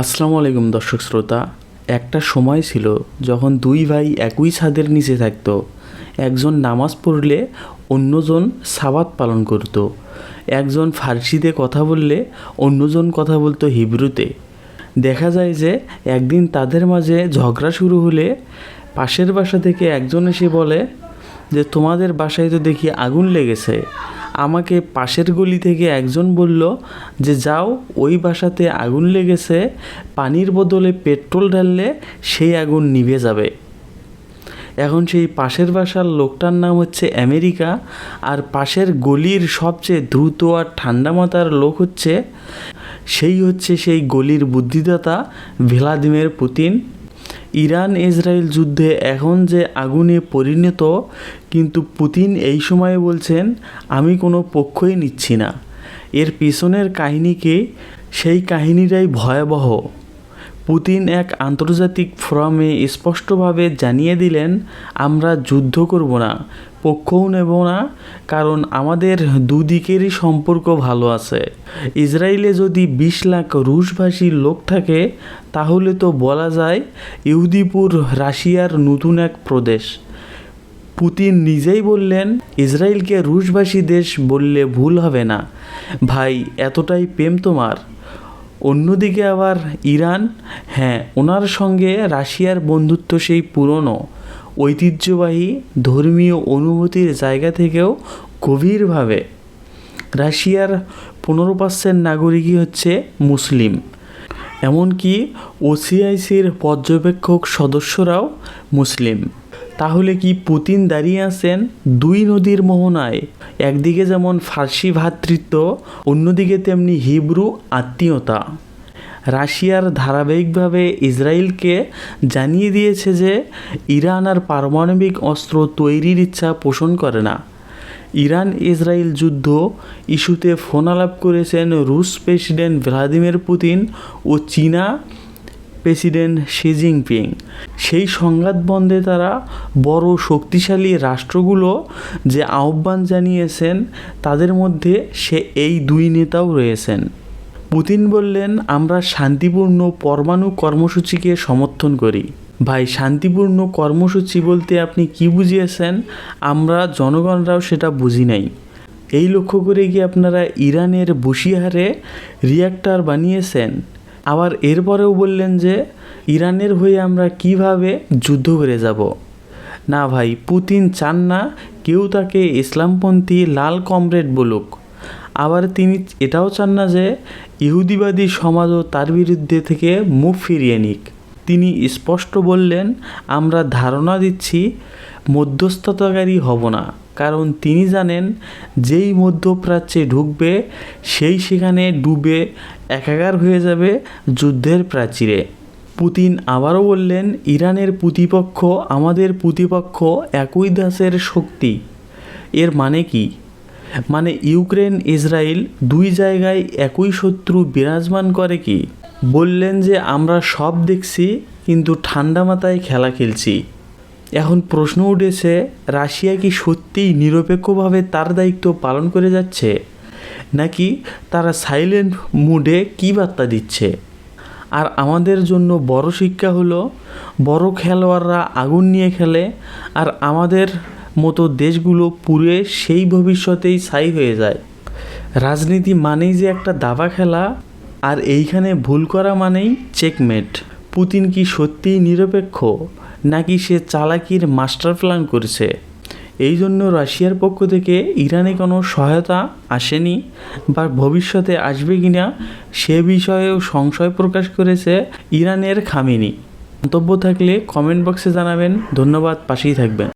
আসসালামু আলাইকুম দর্শক শ্রোতা। একটা সময় ছিল যখন দুই ভাই একই ছাদের নিচে থাকতো। একজন নামাজ পড়লে অন্যজন সাবাত পালন করত। একজন ফার্সিতে কথা বললে অন্যজন কথা বলতো হিব্রুতে। দেখা যায় যে একদিন তাদের মাঝে ঝগড়া শুরু হলে পাশের বাসা থেকে একজন এসে বলে যে, তোমাদের বাসায় তো দেখি আগুন লেগেছে। আমাকে পাশের গলি থেকে একজন বলল যে, যাও, ওই বাসাতে আগুন লেগেছে, পানির বদলে পেট্রোল ঢাললে সেই আগুন নিভে যাবে। এখন সেই পাশের বাসার লোকটার নাম হচ্ছে আমেরিকা, আর পাশের গলির সবচেয়ে দ্রুত আর ঠান্ডা মাথার লোক হচ্ছে, সেই হচ্ছে সেই গলির বুদ্ধিদাতা ভ্লাদিমির পুতিন। ইরান ইসরায়েল যুদ্ধে এখন যে আগুনে পরিণত, কিন্তু পুতিন এই সময়ে বলছেন, আমি কোনো পক্ষই নিচ্ছি না। এর পিছনের কাহিনীকে সেই কাহিনীটাই ভয়াবহ। পুতিন এক আন্তর্জাতিক ফোরামে স্পষ্টভাবে জানিয়ে দিলেন, আমরা যুদ্ধ করব না, পক্ষও নেব না, কারণ আমাদের দুদিকেরই সম্পর্ক ভালো আছে। ইসরায়েলে যদি বিশ লাখ রুশভাষী লোক থাকে, তাহলে তো বলা যায় ইহুদিপুর রাশিয়ার নতুন এক প্রদেশ। পুতিন নিজেই বললেন, ইসরায়েলকে রুশভাষী দেশ বললে ভুল হবে না। ভাই, এতটাই প্রেম তোমার। অন্যদিকে আবার ইরান হ্যাঁ ওনার সঙ্গে রাশিয়ার বন্ধুত্ব সেই পুরনো, ঐতিহ্যবাহী, ধর্মীয় অনুভূতির জায়গা থেকেও গভীরভাবে। রাশিয়ার পনেরো পার্সেন্ট নাগরিকই হচ্ছে মুসলিম। এমনকি ওসিআইসির পর্যবেক্ষক সদস্যরাও মুসলিম। তাহলে কি পুতিন দাঁড়িয়ে আছেন দুই নদীর মোহনায়? একদিকে যেমন ফার্সি ভ্রাতৃত্ব অন্যদিকে তেমনি হিব্রু আত্মীয়তা। রাশিয়ার ধারাবাহিকভাবে ইসরায়েলকে জানিয়ে দিয়েছে যে ইরান আর পারমাণবিক অস্ত্র তৈরির ইচ্ছা পোষণ করে না। ইরান ইসরায়েল যুদ্ধ ইস্যুতে ফোন আলাপ করেছেন রুশ প্রেসিডেন্ট ভ্লাদিমির পুতিন ও চীনা প্রেসিডেন্ট শি জিনপিং। সেই সংঘাত বন্ধে তারা বড় শক্তিশালী রাষ্ট্রগুলো যে আহ্বান জানিয়েছেন, তাদের মধ্যে সে এই দুই নেতাও রয়েছেন। পুতিন বললেন, আমরা শান্তিপূর্ণ পরমাণু কর্মসূচিকে সমর্থন করি। ভাই, শান্তিপূর্ণ কর্মসূচি বলতে আপনি কি বুঝিয়েছেন? আমরা জনগণরাও সেটা বুঝি নাই। এই লক্ষ্য করে কি আপনারা ইরানের বসিহারে রিয়াক্টার বানিয়েছেন? আবার এরপরেও বললেন যে, ইরানের হয়ে আমরা কীভাবে যুদ্ধ করে যাব? না ভাই, পুতিন চান না, কেউ তাকে ইসলামপন্থী লাল কমরেড বলুক। আবার তিনি এটাও চান না যে, ইহুদিবাদী সমাজও তার বিরুদ্ধে থেকে মুখ ফিরিয়ে নিক। তিনি স্পষ্ট বললেন, আমরা ধারণা দিচ্ছি, মধ্যস্থতাকারী হব না। কারণ তিনি জানেন যেই মধ্যপ্রাচ্যে ঢুকবে, সেই সেখানে ডুবে একাকার হয়ে যাবে যুদ্ধের প্রাচীরে। পুতিন আবারও বললেন, ইরানের প্রতিপক্ষ আমাদের প্রতিপক্ষ একই দাসের শক্তি। এর মানে কি? মানে ইউক্রেন ইসরায়েল দুই জায়গায় একই শত্রু বিরাজমান করে কি? বললেন যে, আমরা সব দেখছি, কিন্তু ঠান্ডা মাথায় খেলা খেলছি। এখন প্রশ্ন উঠেছে, রাশিয়া কি সত্যিই নিরপেক্ষভাবে তার দায়িত্ব পালন করে যাচ্ছে? নাকি তারা সাইলেন্ট মুডে কী বার্তা দিচ্ছে? আর আমাদের জন্য বড় শিক্ষা হলো, বড় খেলোয়াড়রা আগুন নিয়ে খেলে, আর আমাদের মতো দেশগুলো পুড়ে সেই ভবিষ্যতেই ছাই হয়ে যায়। রাজনীতি মানেই যে একটা দাবা খেলা, আর এইখানে ভুল করা মানেই চেকমেট পুতিন কি সত্যিই নিরপেক্ষ? নাকি সে চালাকির মাস্টার প্ল্যান করেছে? এই জন্য রাশিয়ার পক্ষ থেকে ইরানে কোনো সহায়তা আসেনি বা ভবিষ্যতে আসবে কি না সে বিষয়েও সংশয় প্রকাশ করেছে ইরানের খামিনি। মন্তব্য থাকলে কমেন্ট বক্সে জানাবেন। ধন্যবাদ, পাশেই থাকবেন।